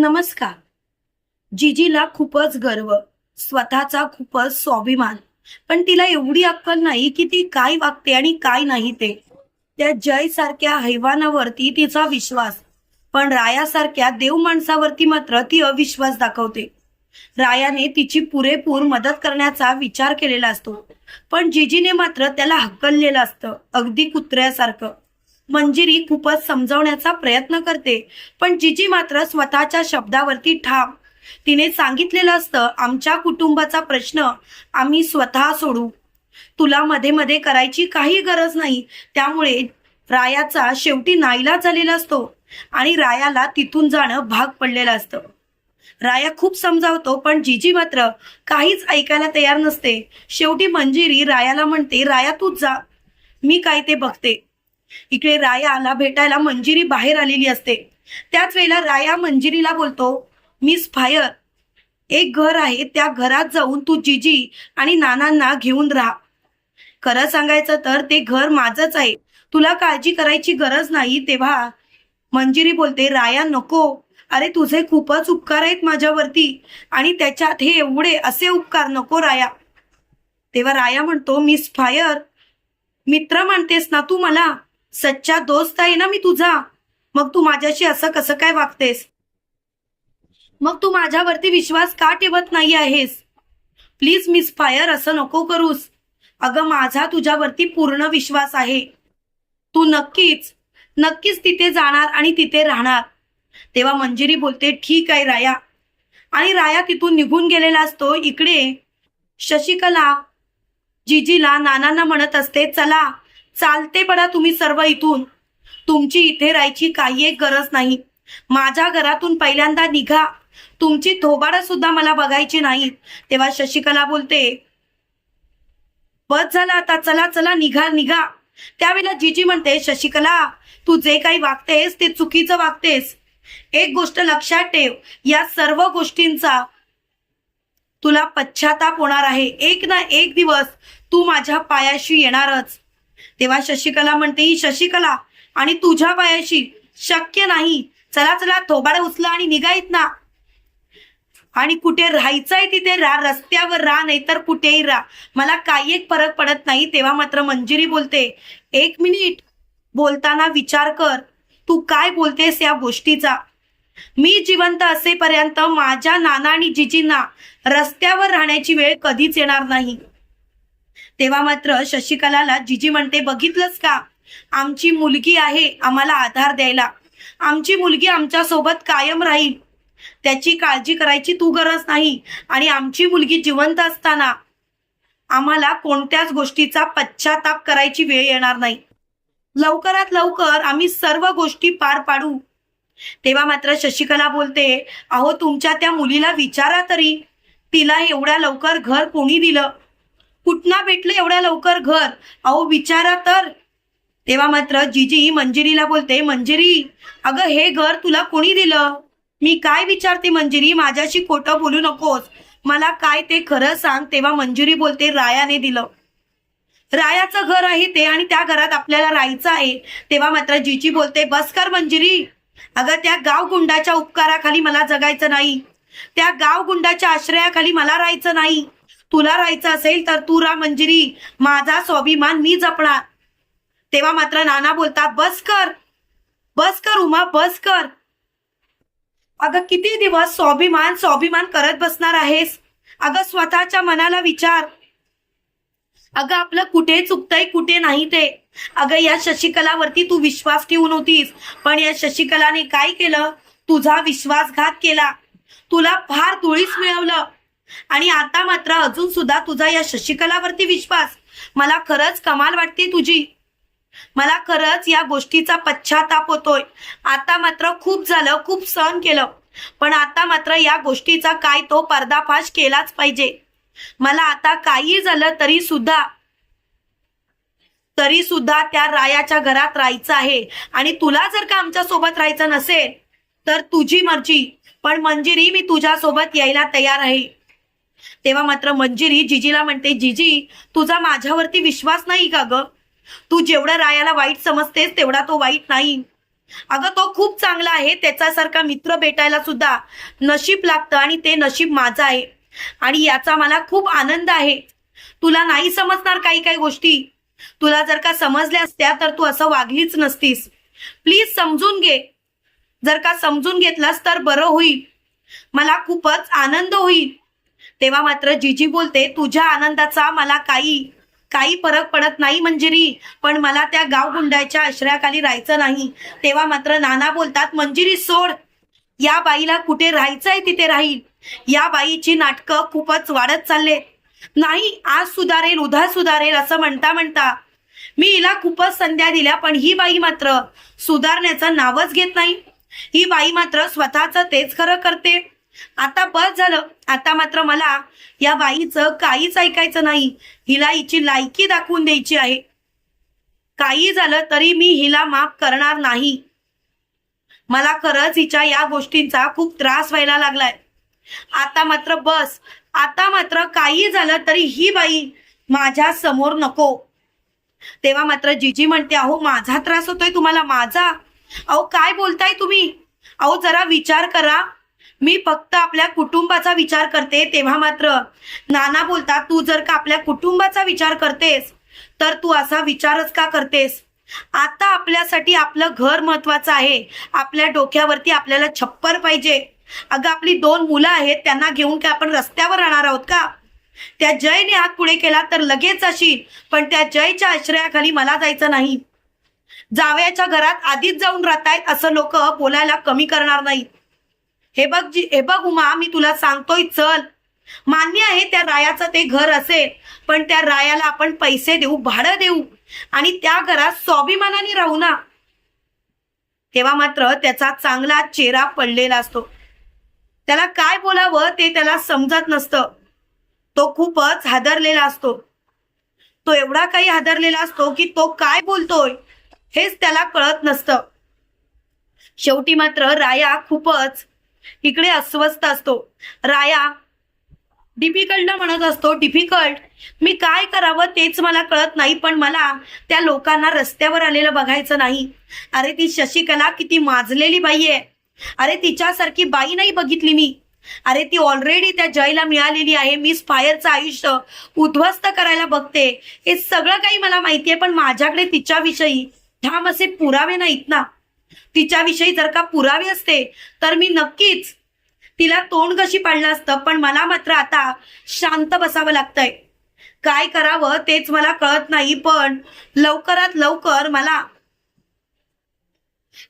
नमस्कार. जिजीला खूपच गर्व स्वतःचा खूपच स्वाभिमान. पण तिला एवढी अक्कल नाही की ती काय वागते आणि काय नाही ते. त्या जय सारख्या हैवानावरती तिचा विश्वास पण रायासारख्या देव माणसावरती मात्र ती अविश्वास दाखवते. रायाने तिची पुरेपूर मदत करण्याचा विचार केलेला असतो पण जिजीने मात्र त्याला हक्कललेलं असतं अगदी कुत्र्यासारखं. मंजिरी खूपच समजावण्याचा प्रयत्न करते. पण जिजी मात्र स्वतःच्या शब्दावरती ठाम. तिने सांगितलेलं असतं आमच्या कुटुंबाचा प्रश्न आम्ही स्वतः सोडू. तुला मध्ये मध्ये करायची काही गरज नाही. त्यामुळे रायाचा शेवटी नाईलाज झालेला असतो आणि रायाला तिथून जाणं भाग पडलेलं असतं. राया खूप समजावतो पण जिजी मात्र काहीच ऐकायला तयार नसते. शेवटी मंजिरी रायाला म्हणते राया तूच जा. मी काय ते बघते. इकडे रायाला भेटायला मंजिरी बाहेर आलेली असते. त्याच वेळेला राया मंजिरीला बोलतो मिस फायर एक घर आहे त्या घरात जाऊन तू जिजी आणि नानांना घेऊन राहा. खरं सांगायचं तर ते घर माझंच आहे. तुला काळजी करायची गरज नाही. तेव्हा मंजिरी बोलते राया नको. अरे तुझे खूपच उपकार आहेत माझ्यावरती आणि त्याच्यात हे एवढे असे उपकार नको राया. तेव्हा राया म्हणतो मिस फायर मित्र म्हणतेस ना तू मला? सच्चा दोस्त आहे ना मी तुझा. मग तू माझ्याशी असं कसं काय वागतेस? मग तू माझ्यावरती विश्वास का ठेवत नाही आहेस? प्लीज मिस फायर असं नको करूस. अगं माझा तुझ्यावरती पूर्ण विश्वास आहे. तू नक्कीच नक्कीच तिथे जाणार आणि तिथे राहणार. तेव्हा मंजिरी बोलते ठीक आहे राया. आणि राया तिथून निघून गेलेला असतो इकडे शशिकला जिजीला नानांना म्हणत असते चला. चालते पडा तुम्ही सर्व इथून. तुमची इथे राहायची काही एक गरज नाही. माझ्या घरातून पहिल्यांदा निघा. तुमची थोबाडं सुद्धा मला बघायची नाही तेव्हा शशिकला बोलते बस झाला आता चला चला निघा निघा. त्यावेळेला जीजी म्हणते शशिकला तू जे काही वागतेस ते चुकीचं वागतेस. एक गोष्ट लक्षात ठेव या सर्व गोष्टींचा तुला पश्चाताप होणार आहे. एक ना एक दिवस तू माझ्या पायाशी येणारच. तेव्हा शशिकला म्हणते "ही शशिकला आणि तुझ्या पायाशी शक्य नाही. चला चला थोबाड उचला आणि निघायत ना आणि कुठे राहायचंय तिथे? राह रस्त्यावर राह नाही तर कुठेही राह मला काही एक फरक पडत नाही. तेव्हा मात्र मंजिरी बोलते एक मिनिट बोलताना विचार कर. तू काय बोलतेस या गोष्टीचा? मी जिवंत असेपर्यंत माझ्या नाना आणि जिजींना रस्त्यावर राहण्याची वेळ कधीच येणार नाही. तेव्हा मात्र शशिकलाला जिजी म्हणते बघितलंस का? आमची मुलगी आहे आम्हाला आधार द्यायला. आमची मुलगी आमच्यासोबत कायम राहील. त्याची काळजी करायची तू गरज नाही आणि आमची मुलगी जिवंत असताना आम्हाला कोणत्याच गोष्टीचा पश्चाताप करायची वेळ येणार नाही. लवकरात लवकर आम्ही सर्व गोष्टी पार पाडू. तेव्हा मात्र शशिकला बोलते अहो तुमच्या त्या मुलीला विचारा तरी. तिला एवढ्या लवकर घर कोणी दिलं? कुठना भेटलं एवढ्या लवकर घर? अहो विचारा तर तेव्हा मात्र जिजी मंजिरीला बोलते मंजिरी अगं हे घर तुला कोणी दिलं? मी काय विचारते मंजिरी माझ्याशी खोटं बोलू नकोस. मला काय ते खरं सांग तेव्हा मंजुरी बोलते रायाने दिलं. रायाचं घर आहे ते आणि त्या घरात आपल्याला राहायचं आहे. तेव्हा मात्र जिजी बोलते बस कर मंजिरी. अगं त्या गाव गुंडाच्या उपकाराखाली मला जगायचं नाही. त्या गाव गुंडाच्या आश्रयाखाली मला राहायचं नाही. तुला राहायचं असेल तर तू रा मंजिरी. माझा स्वाभिमान मी जपणार. तेव्हा मात्र नाना बोलतात बस कर. बस कर उमा बस कर. अगं किती दिवस स्वाभिमान स्वाभिमान करत बसणार आहेस? अगं स्वतःच्या मनाला विचार. अगं आपलं कुठे चुकतंय कुठे नाही ते. अगं या शशिकलावरती तू विश्वास ठेवून होतीस पण या शशिकलाने काय केलं? तुझा विश्वासघात केला. तुला फार धुळीस मिळवलं. आणि आता मात्र अजून सुद्धा तुझा या शशिकलावरती विश्वास. मला खरंच कमाल वाटते तुझी. मला खरंच या गोष्टीचा पश्चाताप होतोय. आता मात्र खूप झालं खूप सहन केलं. पण आता मात्र या गोष्टीचा काय तो पर्दाफाश केलाच पाहिजे. मला आता काही झालं तरी सुद्धा तरी सुद्धा त्या रायाच्या घरात राहायचं आहे. आणि तुला जर का आमच्यासोबत राहायचं नसेल तर तुझी मर्जी. पण मंजिरी मी तुझ्या सोबत यायला तयार आहे. तेव्हा मात्र मंजिरी जिजीला म्हणते जिजी तुझा माझ्यावरती विश्वास नाही का ग? तू जेवढं रायाला वाईट समजतेस तेवढा तो वाईट नाही. अगं तो खूप चांगला आहे त्याच्यासारखा मित्र भेटायला सुद्धा नशीब लागतं आणि ते नशीब माझं आहे. आणि याचा मला खूप आनंद आहे. तुला नाही समजणार काही काही गोष्टी. तुला जर का समजल्या असत्या तर तू असं वागलीच नसतीस. प्लीज समजून घे. जर का समजून घेतलास तर बरं होईल. मला खूपच आनंद होईल. तेव्हा मात्र जीजी बोलते तुझ्या आनंदाचा मला काही काही फरक पडत नाही मंजिरी पण मला त्या गावगुंडाच्या आश्रयाखाली राहायचं नाही. तेव्हा मात्र नाना बोलतात मंजिरी सोड. या बाईला कुठे राहायचंय तिथे राहील? या बाईची नाटकं खूपच वाढत चालले. नाही आज सुधारेल उद्या सुधारेल असं म्हणता म्हणता. मी हिला खूपच संध्या दिल्या पण ही बाई मात्र सुधारण्याचं नावच घेत नाही. ही बाई मात्र स्वतःच तेच खरं करते. आता बस झालं. आता मात्र मला या बाईचं काहीच ऐकायचं नाही. हिला हिची लायकी दाखवून द्यायची आहे. काही झालं तरी मी हिला माफ करणार नाही. मला खरंच हिच्या या गोष्टींचा खूप त्रास व्हायला लागलाय. आता मात्र बस. आता मात्र काही झालं तरी ही बाई माझ्यासमोर नको. तेव्हा मात्र जीजी म्हणते अहो माझा त्रास होतोय तुम्हाला माझा. अहो काय बोलताय तुम्ही? अहो जरा विचार करा. मी फक्त आपल्या कुटुंबाचा विचार करते तेव्हा मात्र. नाना बोलतात तू जर का आपल्या कुटुंबाचा विचार करतेस तर तू असा विचारच का करतेस? आता आपल्यासाठी आपलं घर महत्वाचं आहे. आपल्या डोक्यावरती आपल्याला छप्पर पाहिजे. अगं आपली दोन मुलं आहेत त्यांना घेऊन काय आपण रस्त्यावर राहणार आहोत का? त्या जयने हात पुढे केला तर लगेच अशी पण त्या जयच्या आश्रयाखाली मला जायचं नाही. जावयाच्या घरात आधीच जाऊन राहतायत असं लोक बोलायला कमी करणार नाहीत. हे बघ जी हे बघ उमा मी तुला सांगतोय चल. मान्य आहे त्या रायाचं ते घर असेल पण त्या रायाला आपण पैसे देऊ भाडं देऊ. आणि त्या घरात स्वाभिमानाने राहू ना. तेव्हा मात्र त्याचा चांगला चेहरा पडलेला असतो. त्याला काय बोलावं ते त्याला समजत नसतं. तो खूपच हादरलेला असतो. तो एवढा काही हादरलेला असतो की तो काय बोलतोय हेच त्याला कळत नसतं. शेवटी मात्र राया खूपच इकडे अस्वस्थ असतो. राया डिफिकल्ट म्हणत असतो डिफिकल्ट? मी काय करावं तेच मला कळत नाही पण मला त्या लोकांना रस्त्यावर आलेलं बघायचं नाही. अरे ती शशिकला किती माजलेली बाई आहे. अरे तिच्यासारखी बाई नाही बघितली मी. अरे ती ऑलरेडी त्या जयला मिळालेली आहे. मी फायरचं आयुष्य उद्ध्वस्त करायला बघते. हे सगळं काही मला माहितीये पण माझ्याकडे तिच्याविषयी ठाम असे पुरावे नाहीत ना. तिच्याविषयी जर का पुरावे असते तर मी नक्कीच तिला तोंड कशी पाडलं असतं पण मला मात्र आता शांत बसावं लागतंय. काय करावं तेच मला कळत नाही पण लवकरात लवकर मला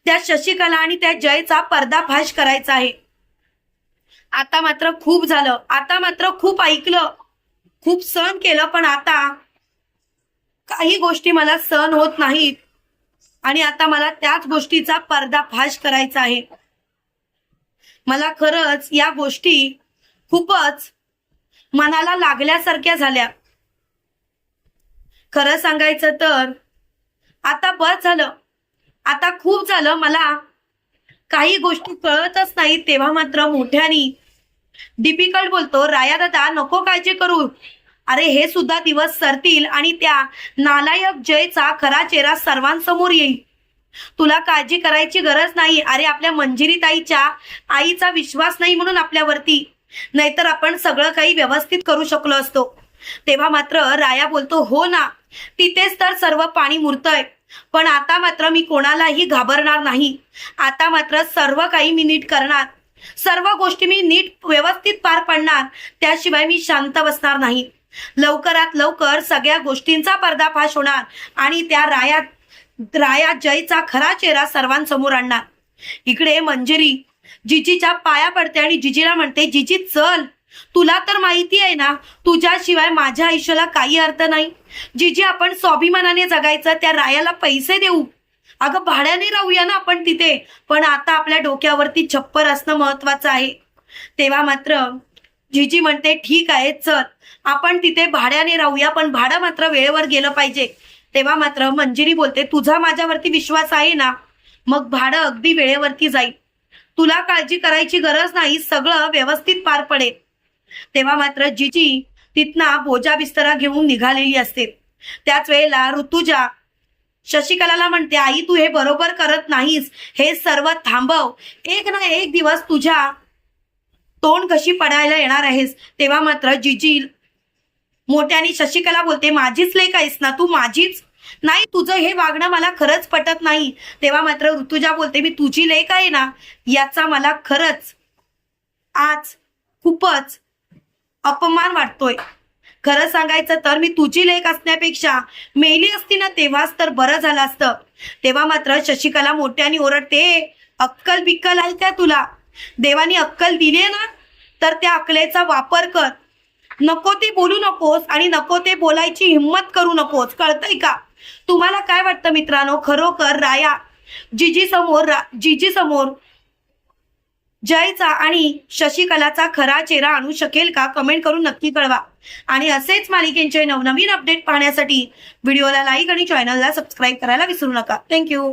त्या शशिकला आणि त्या जयचा पर्दाफाश करायचा आहे. आता मात्र खूप झालं आता मात्र खूप ऐकलं खूप सहन केलं पण आता काही गोष्टी मला सहन होत नाहीत. आणि आता मला त्याच गोष्टीचा पर्दाफाश करायचा आहे. मला खरंच या गोष्टी खूपच मनाला लागल्यासारख्या झाल्या. खरं सांगायचं तर आता बस झालं. आता खूप झालं. मला काही गोष्टी कळतच नाही तेव्हा मात्र मोठ्यानी डिफिकल्ट बोलतो. राया दादा नको काळजी करू. अरे हे सुद्धा दिवस सरतील आणि त्या नालायक जयचा खरा चेहरा सर्वांसमोर येईल. तुला काळजी करायची गरज नाही. अरे आपल्या मंजिरी ताईच्या आईचा विश्वास नाही म्हणून आपल्यावरती. नाहीतर आपण सगळं काही व्यवस्थित करू शकलो असतो. तेव्हा मात्र राया बोलतो हो ना तिथेच तर सर्व पाणी मुरतंय. पण आता मात्र मी कोणालाही घाबरणार नाही. आता मात्र सर्व काही मी नीट करणार. सर्व गोष्टी मी नीट व्यवस्थित पार पाडणार. त्याशिवाय मी शांत बसणार नाही. लवकरात लवकर सगळ्या गोष्टींचा पर्दाफाश होणार आणि त्या राया राया जयचा खरा चेहरा सर्वांसमोर आणणार. इकडे मंजिरी जिजीच्या पाया पडते आणि जिजीला म्हणते जिजी चल. तुला तर माहिती आहे ना तुझ्याशिवाय माझ्या आयुष्याला काही अर्थ नाही. जिजी आपण स्वाभिमानाने जगायचं त्या रायाला पैसे देऊ. अगं भाड्याने राहूया ना आपण तिथे पण आता आपल्या डोक्यावरती छप्पर असणं महत्वाचं आहे. तेव्हा मात्र जीजी म्हणते ठीक आहे चल. आपण तिथे भाड्याने राहूया पण भाडं मात्र वेळेवर गेलं पाहिजे. तेव्हा मात्र मंजिरी बोलते तुझा माझ्यावरती विश्वास आहे ना? मग भाडं अगदी वेळेवरती जाईल. तुला काळजी करायची गरज नाही सगळं व्यवस्थित पार पडेल. तेव्हा मात्र जिजी तिथना बोजा बिस्तरा घेऊन निघालेली असते. त्याच वेळेला ऋतुजा शशिकलाला म्हणते आई तू हे बरोबर करत नाहीस. हे सर्व थांबव. एक ना एक दिवस तुझ्या तोंड कशी पडायला येणार आहेस? तेव्हा मात्र जिजी मोठ्याने शशिकला बोलते माझीच लेख आहेस ना तू? माझीच? नाही तुझं हे वागणं मला खरंच पटत नाही. तेव्हा मात्र ऋतुजा बोलते मी तुझी लेख आहे ना? याचा मला खरंच आज खूपच अपमान वाटतोय. खरं सांगायचं तर मी तुझी लेख असण्यापेक्षा मेली असती ना तेव्हाच तर बरं झालं असतं. तेव्हा मात्र शशिकला मोठ्याने ओरडते अक्कल बिक्कल आहे का तुला? देवाने अक्कल दिली ना तर त्या अक्कलेचा वापर कर. नको ते बोलू नकोस आणि नको ते बोलायची हिंमत करू नकोस. कळतंय का? तुम्हाला काय वाटतं मित्रांनो? खरोखर राया जिजी समोर जिजी समोर जयचा आणि शशिकलाचा खरा चेहरा आणू शकेल का? कमेंट करून नक्की कळवा. आणि असेच मालिकेंचे नवनवीन अपडेट पाहण्यासाठी व्हिडिओला लाईक आणि चॅनलला सबस्क्राईब करायला विसरू नका. थँक्यू